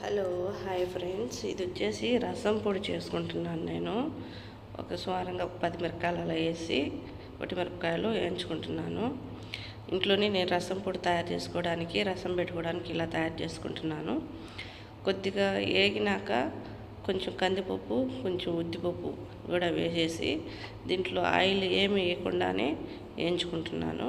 Hello hi friends. ఇది వచ్చేసి రసం పొడి చేసుకుంటున్నాను నేను. ఒక స్వారంగా ఒక పది మిరపకాయలు అలా వేసి ఒకటి మిరపకాయలు వేయించుకుంటున్నాను. ఇంట్లోనే నేను రసం పొడి తయారు చేసుకోవడానికి రసం పెట్టుకోవడానికి ఇలా తయారు చేసుకుంటున్నాను. కొద్దిగా వేగినాక కొంచెం కందిపప్పు కొంచెం ఉద్దిపప్పు కూడా వేసేసి దీంట్లో ఆయిల్ ఏమి వేయకుండానే వేయించుకుంటున్నాను.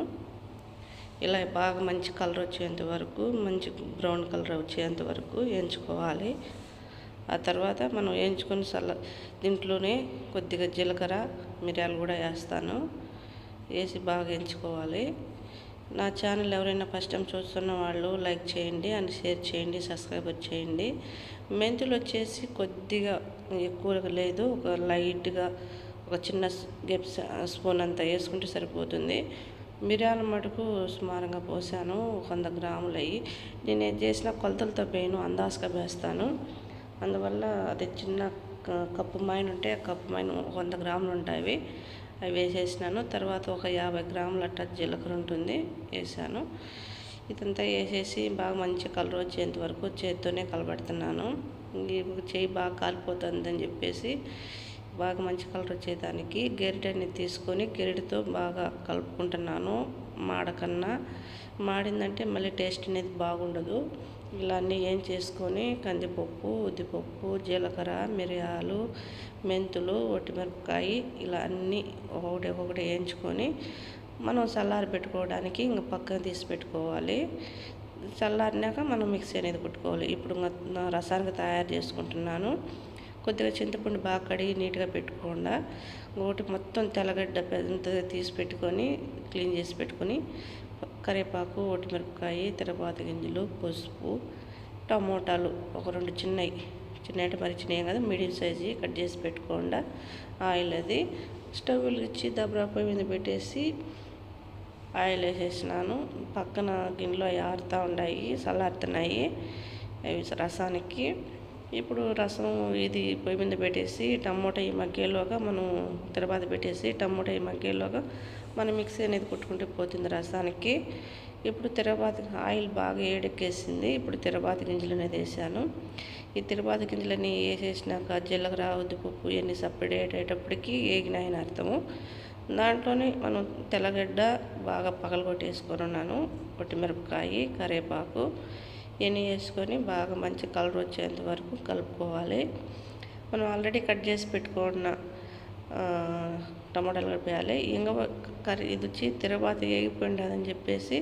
ఇలా బాగా మంచి కలర్ వచ్చేంత వరకు మంచి బ్రౌన్ కలర్ వచ్చేంత వరకు వేయించుకోవాలి. ఆ తర్వాత మనం వేయించుకొని చల్ల దీంట్లోనే కొద్దిగా జీలకర్ర మిరియాలు కూడా వేస్తాను. వేసి బాగా వేయించుకోవాలి. నా ఛానల్ ఎవరైనా ఫస్ట్ టైం చూస్తున్న వాళ్ళు లైక్ చేయండి అండ్ షేర్ చేయండి సబ్స్క్రైబ్ చేయండి. మెంతులు వచ్చేసి కొద్దిగా ఎక్కువగా లేదు ఒక లైట్గా ఒక చిన్న గెప్ స్పూన్ అంతా వేసుకుంటే సరిపోతుంది. మిరియాల మటుకు సుమారుగా పోసాను వంద గ్రాములు. అయ్యి నేను ఏది చేసిన కొలతలతో పోయాను అందాజుగా వేస్తాను. అందువల్ల అది చిన్న కప్పు మైన్ ఉంటే ఆ కప్పు మైన్ వంద గ్రాములు ఉంటాయి. అవి వేసేసినాను. తర్వాత ఒక యాభై గ్రాముల అట్ట జీలకర్ర ఉంటుంది వేసాను. ఇదంతా వేసేసి బాగా మంచి కలర్ వచ్చేంత వరకు చేతితోనే కలబెడుతున్నాను. చేయి బాగా కాలిపోతుందని చెప్పేసి బాగా మంచి కలర్ వచ్చేదానికి గెరిటని తీసుకొని గెరిటితో బాగా కలుపుకుంటున్నాను మాడకన్నా. మాడిందంటే మళ్ళీ టేస్ట్ అనేది బాగుండదు. ఇలా అన్నీ ఏం చేసుకొని కందిపప్పు ఉద్దిపప్పు జీలకర్ర మిరియాలు మెంతులు ఒట్టిమిరపకాయ ఇలా అన్నీ ఒకటి ఒకటి వేయించుకొని మనం చల్లారి పెట్టుకోవడానికి ఇంక పక్కన తీసి పెట్టుకోవాలి. చల్లారినాక మనం మిక్సీ అనేది కొట్టుకోవాలి. ఇప్పుడు రసానికి తయారు చేసుకుంటున్నాను. కొద్దిగా చింతపండు బాగా కడిగి నీట్గా పెట్టుకోకుండా ఒకటి మొత్తం తెల్లగడ్డ పెద్దగా తీసి పెట్టుకొని క్లీన్ చేసి పెట్టుకొని కరివేపాకు మిరపకాయ తిరపాత గింజలు పసుపు టమోటాలు ఒక రెండు చిన్నవి. చిన్న అంటే మరి చిన్నవి కదా మీడియం సైజు కట్ చేసి పెట్టుకోకుండా ఆయిల్ అది స్టవ్ వెలిగించి దబ్రా పొయ్యి మీద పెట్టేసి ఆయిల్ వేసేసినాను. పక్కన గిన్నెలో అవి ఆరుతూ ఉన్నాయి చల్లారుతున్నాయి. అవి రసానికి ఇప్పుడు రసం ఇది పొయ్యి మీద పెట్టేసి టమోటా ఈ మగ్గేలోగా మనం తిరుపతి పెట్టేసి టమోటా ఈ మగ్గేలోగా మనం మిక్సీ అనేది కొట్టుకుంటే పోతుంది రసానికి. ఇప్పుడు తిరబాతి ఆయిల్ బాగా ఏడెక్కేసింది. ఇప్పుడు తిరబాతి గింజలు అనేది వేసాను. ఈ తిరుపతి గింజలని వేసేసినాక జీలకర్ర ఉద్దిపప్పు ఇవన్నీ సపరేట్ అయ్యేటప్పటికి ఏగినాయని అర్థము. దాంట్లోనే మనం తెల్లగడ్డ బాగా పగలగొట్టేసుకొని ఉన్నాను. మిరపకాయ కరివేపాకు ఎన్ని వేసుకొని బాగా మంచి కలర్ వచ్చేంత వరకు కలుపుకోవాలి. మనం ఆల్రెడీ కట్ చేసి పెట్టుకున్న టమాటాలు కలిపేయాలి ఇంగ కర్రీ ఇది వచ్చి తిరబాత వేగిపోయిండదని చెప్పేసి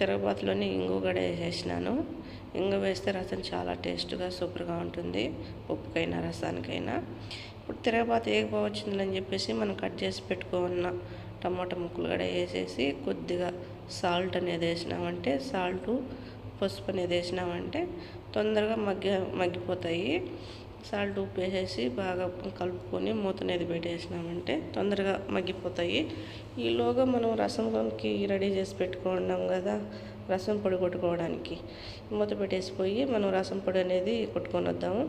తిరగబాతులోనే ఇంగు కూడా వేసేసినాను. ఇంగ వేస్తే రసం చాలా టేస్ట్గా సూపర్గా ఉంటుంది. ఉప్పుకైనా రసానికైనా. ఇప్పుడు తిరగబాత వేగిపోవచ్చిందని చెప్పేసి మనం కట్ చేసి పెట్టుకున్న టమాటా ముక్కలు కూడా వేసేసి కొద్దిగా సాల్ట్ అనేది వేసినామంటే సాల్టు పసుపు అనేది వేసినామంటే తొందరగా మగ్గి మగ్గిపోతాయి. సాల్ట్ ఉప్పు వేసేసి బాగా కలుపుకొని మూత అనేది పెట్టేసినామంటే తొందరగా మగ్గిపోతాయి. ఈలోగా మనం రసంకి రెడీ చేసి పెట్టుకున్నాం కదా రసం పొడి కొట్టుకోవడానికి. మూత పెట్టేసిపోయి మనం రసం పొడి అనేది కొట్టుకొని వద్దాము.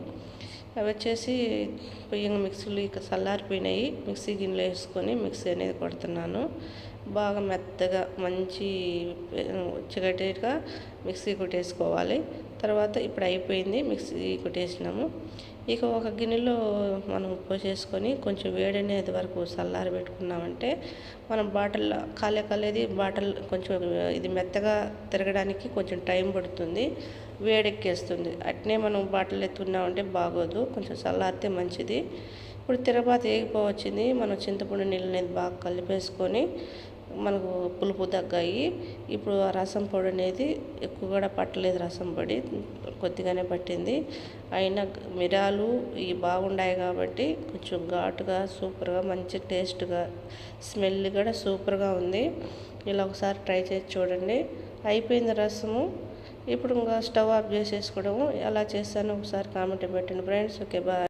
అవి వచ్చేసి పొయ్యి మిక్సీలు ఇక చల్లారిపోయినాయి. మిక్సీ గిన్నెలో వేసుకొని మిక్సీ అనేది కొడుతున్నాను. బాగా మెత్తగా మంచి చిగటేగా మిక్సీ కొట్టేసుకోవాలి. తర్వాత ఇప్పుడు అయిపోయింది మిక్సీ కొట్టేసినాము. ఇక ఒక గిన్నెలో మనం పోసేసుకొని కొంచెం వేడి అనేది వరకు చల్లారి పెట్టుకున్నామంటే మనం బాటిల్ కాలే కాలేది బాటిల్ కొంచెం ఇది మెత్తగా తిరగడానికి కొంచెం టైం పడుతుంది వేడెక్కేస్తుంది. అట్నే మనం బాటిల్ ఎత్తుకున్నామంటే బాగోదు కొంచెం చల్లారితే మంచిది. ఇప్పుడు తిరగబాత ఏగిపోవచ్చింది మనం చింతపండు నీళ్ళు అనేది బాగా కలిపేసుకొని మనకు పులుపు తగ్గాయి. ఇప్పుడు ఆ రసం పొడి అనేది ఎక్కువ కూడా పట్టలేదు రసం పొడి. కొద్దిగానే పట్టింది. అయినా మిరాలు ఇవి బాగున్నాయి కాబట్టి కొంచెం ఘాటుగా సూపర్గా మంచి టేస్ట్గా స్మెల్ కూడా సూపర్గా ఉంది. ఇలా ఒకసారి ట్రై చేసి చూడండి. అయిపోయింది రసము. ఇప్పుడు ఇంకా స్టవ్ ఆఫ్ చేసేసుకోవడము. ఎలా చేస్తానో ఒకసారి కామెంట్ పెట్టండి ఫ్రెండ్స్. Okay bye.